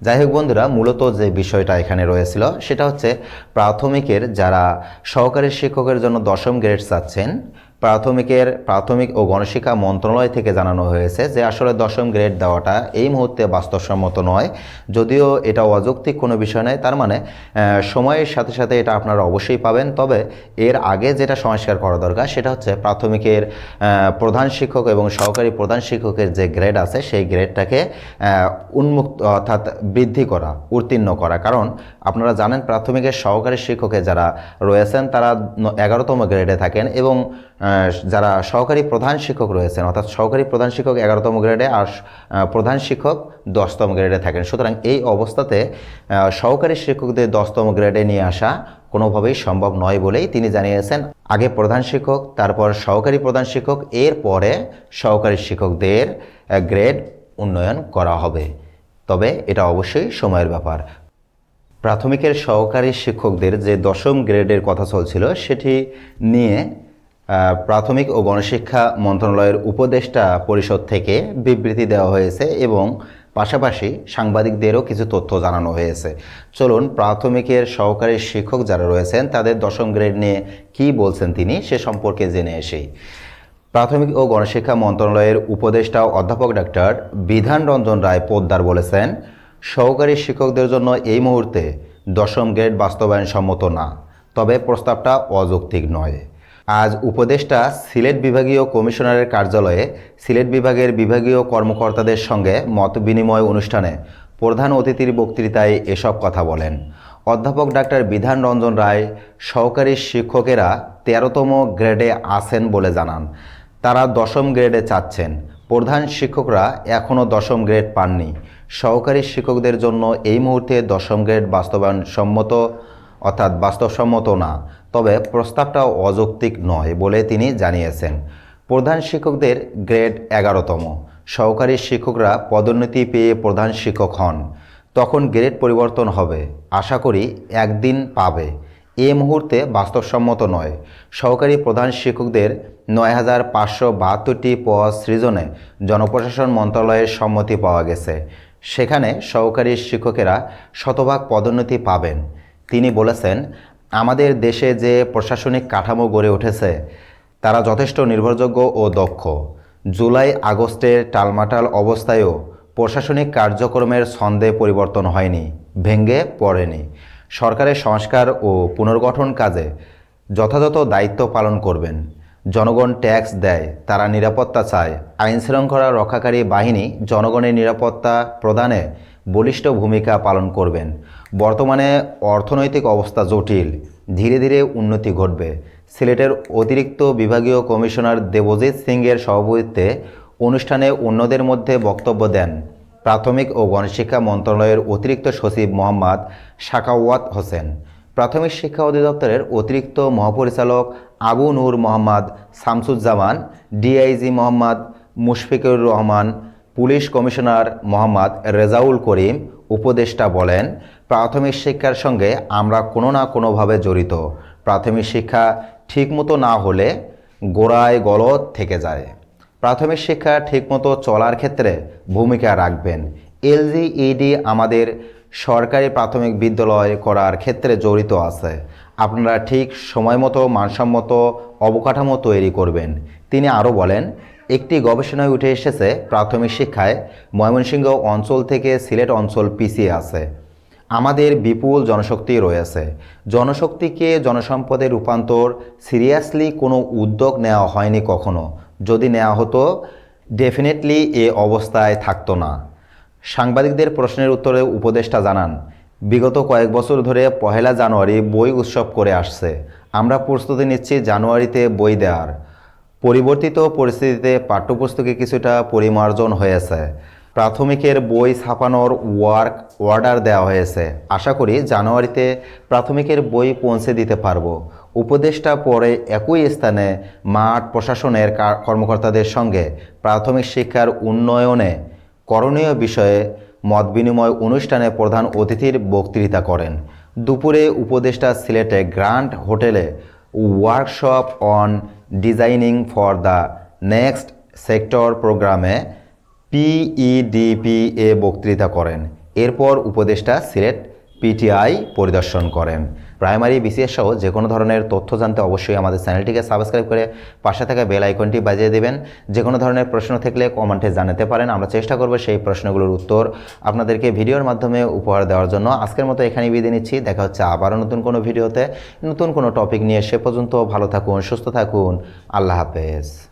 যাই হোক বন্ধুরা, মূলত যে বিষয়টা এখানে রয়েছিল, সেটা হচ্ছে প্রাথমিকের যারা সহকারী শিক্ষকের জন্য দশম গ্রেড চাচ্ছেন প্রাথমিকের প্রাথমিক ও গণশিক্ষা মন্ত্রণালয় থেকে জানানো হয়েছে যে আসলে দশম গ্রেড দেওয়াটা এই মুহূর্তে বাস্তবসম্মত নয়। যদিও এটা অযৌক্তিক কোনো বিষয় নয়, তার মানে সময়ের সাথে সাথে এটা আপনারা অবশ্যই পাবেন। তবে এর আগে যেটা সংস্কার করা দরকার, সেটা হচ্ছে প্রাথমিকের প্রধান শিক্ষক এবং সহকারী প্রধান শিক্ষকের যে গ্রেড আছে, সেই গ্রেডটাকে উন্মুক্ত, অর্থাৎ বৃদ্ধি করা, উত্তীর্ণ করা। কারণ আপনারা জানেন, প্রাথমিকের সহকারী শিক্ষকে যারা রয়েছেন, তারা এগারোতম গ্রেডে থাকেন এবং যারা সহকারী প্রধান শিক্ষক রয়েছেন, অর্থাৎ সহকারী প্রধান শিক্ষক এগারোতম গ্রেডে আর প্রধান শিক্ষক দশতম গ্রেডে থাকেন। সুতরাং এই অবস্থাতে সহকারী শিক্ষকদের দশতম গ্রেডে নিয়ে আসা কোনোভাবেই সম্ভব নয় বলেই তিনি জানিয়েছেন। আগে প্রধান শিক্ষক, তারপর সহকারী প্রধান শিক্ষক এর পরে সহকারী শিক্ষকদের গ্রেড উন্নয়ন করা হবে। তবে এটা অবশ্যই সময়ের ব্যাপার। প্রাথমিকের সহকারী শিক্ষকদের যে দশম গ্রেডের কথা চলছিল, সেটি নিয়ে প্রাথমিক ও গণশিক্ষা মন্ত্রণালয়ের উপদেষ্টা পরিষদ থেকে বিবৃতি দেওয়া হয়েছে এবং পাশাপাশি সাংবাদিকদেরও কিছু তথ্য জানানো হয়েছে। চলুন, প্রাথমিকের সহকারী শিক্ষক যারা রয়েছেন, তাদের দশম গ্রেড নিয়ে কী বলছেন তিনি সে সম্পর্কে জেনে এসেই প্রাথমিক ও গণশিক্ষা মন্ত্রণালয়ের উপদেষ্টা অধ্যাপক ডাক্তার বিধান রঞ্জন রায় পোদ্দার বলেছেন, সহকারী শিক্ষকদের জন্য এই মুহূর্তে দশম গ্রেড বাস্তবায়ন সম্মত না, তবে প্রস্তাবটা অযৌক্তিক নয়। আজ উপদেষ্টা সিলেট বিভাগীয় কমিশনারের কার্যালয়ে সিলেট বিভাগের বিভাগীয় কর্মকর্তাদের সঙ্গে মত বিনিময় অনুষ্ঠানে প্রধান অতিথির বক্তৃতায় এসব কথা বলেন। অধ্যাপক ডাক্তার বিধান রঞ্জন রায়, সহকারী শিক্ষকেরা তেরোতম গ্রেডে আছেন বলে জানান। তারা দশম গ্রেডে চাচ্ছেন। প্রধান শিক্ষকরা এখনও দশম গ্রেড পাননি। সহকারী শিক্ষকদের জন্য এই মুহূর্তে দশম গ্রেড বাস্তবায়ন সম্মত অর্থাৎ বাস্তবসম্মত না, তবে প্রস্তাবটাও অযৌক্তিক নয় বলে তিনি জানিয়েছেন। প্রধান শিক্ষকদের গ্রেড এগারোতম। সহকারী শিক্ষকরা পদোন্নতি পেয়ে প্রধান শিক্ষক হন। তখন গ্রেড পরিবর্তন হবে। আশা করি একদিন পাবে। এ মুহূর্তে বাস্তবসম্মত নয়। সহকারী প্রধান শিক্ষকদের নয় হাজার পাঁচশো বাহাত্তরটি পদ সৃজনে জনপ্রশাসন মন্ত্রণালয়ের সম্মতি পাওয়া গেছে। সেখানে সহকারী শিক্ষকেরা শতভাগ পদোন্নতি পাবেন। তিনি বলেছেন, আমাদের দেশে যে প্রশাসনিক কাঠামো গড়ে উঠেছে, তারা যথেষ্ট নির্ভরযোগ্য ও দক্ষ। জুলাই আগস্টের টালমাটাল অবস্থায়ও প্রশাসনিক কার্যক্রমের ছন্দে পরিবর্তন হয়নি ভেঙ্গে পড়েনি। সরকারের সংস্কার ও পুনর্গঠন কাজে যথাযথ দায়িত্ব পালন করবেন। জনগণ ট্যাক্স দেয়, তারা নিরাপত্তা চায়। আইনশৃঙ্খলা রক্ষাকারী বাহিনী জনগণের নিরাপত্তা প্রদানে বলিষ্ঠ ভূমিকা পালন করবেন। বর্তমানে অর্থনৈতিক অবস্থা জটিল, ধীরে ধীরে উন্নতি ঘটবে। সিলেটের অতিরিক্ত বিভাগীয় কমিশনার দেবজিৎ সিংয়ের সভাপতিত্বে অনুষ্ঠানে অন্যদের মধ্যে বক্তব্য দেন প্রাথমিক ও গণশিক্ষা মন্ত্রণালয়ের অতিরিক্ত সচিব মোহাম্মদ শাকাওয়াত হোসেন। প্রাথমিক শিক্ষা অধিদপ্তরের অতিরিক্ত মহাপরিচালক Abu Noor Mohammad Shamsuzzaman, DIG Mohammad Mushfiqur Rahman, police commissioner Mohammad Rezaul Karim উপদেষ্টা বলেন, প্রাথমিক শিক্ষার সঙ্গে আমরা কোনো না কোনোভাবে জড়িত। প্রাথমিক শিক্ষা ঠিকমতো না হলে গোড়ায় গলত থেকে যায়। প্রাথমিক শিক্ষা ঠিকমতো চলার ক্ষেত্রে ভূমিকা রাখবেন। এলজিইডি আমাদের সরকারি প্রাথমিক বিদ্যালয় করার ক্ষেত্রে জড়িত আছে। আপনারা ঠিক সময় মতো মানসম্মত অবকাঠামো তৈরি করবেন। তিনি আরও বলেন একটি গবেষণায় উঠে এসেছে, প্রাথমিক শিক্ষায় ময়মনসিংহ অঞ্চল থেকে সিলেট অঞ্চল পিছিয়ে আছে। আমাদের বিপুল জনশক্তি রয়েছে। জনশক্তিকে জনসম্পদে রূপান্তর সিরিয়াসলি কোনো উদ্যোগ নেওয়া হয়নি কখনো। যদি নেওয়া হতো, ডেফিনেটলি এ অবস্থায় থাকতো না। সাংবাদিকদের প্রশ্নের উত্তরে উপদেষ্টা জানান, বিগত কয়েক বছর ধরে পহেলা জানুয়ারি বই উৎসব করে আসছে। আমরা প্রস্তুতি নিচ্ছি জানুয়ারিতে বই দেওয়ার। পরিবর্তিত পরিস্থিতিতে পাঠ্যপুস্তকে কিছুটা পরিমার্জন হয়েছে। প্রাথমিকের বই ছাপানোর ওয়ার্ক অর্ডার দেওয়া হয়েছে। আশা করি জানুয়ারিতে প্রাথমিকের বই পৌঁছে দিতে পারব। উপদেষ্টা পরে একই স্থানে মাঠ প্রশাসনের কর্মকর্তাদের সঙ্গে প্রাথমিক শিক্ষার উন্নয়নে করণীয় বিষয়ে মত বিনিময় অনুষ্ঠানে প্রধান অতিথির বক্তৃতা করেন। দুপুরে উপদেষ্টা সিলেটে গ্র্যান্ড হোটেলে workshop on designing for the next sector প্রোগ্রামে পিইডিপি এ বক্তৃতা করেন। এরপর উপদেষ্টা সিলেট পিটিআই পরিদর্শন করেন। প্রাইমারি বিসিএস সহ যে কোনো ধরনের তথ্য জানতে অবশ্যই আমাদের চ্যানেলটিকে সাবস্ক্রাইব করে পাশে থাকা বেল আইকনটি বাজিয়ে দেবেন। যে কোনো ধরনের প্রশ্ন থাকলে কমেন্টে জানাতে পারেন। আমরা চেষ্টা করব সেই প্রশ্নগুলোর উত্তর আপনাদেরকে ভিডিওর মাধ্যমে উপহার দেওয়ার জন্য। আজকের মতো এখানেই বিদায় নিচ্ছি। দেখা হচ্ছে আবারও নতুন কোনো ভিডিওতে। নতুন কোনো টপিক নিয়ে সে পর্যন্ত ভালো থাকুন, সুস্থ থাকুন। আল্লাহ হাফেজ।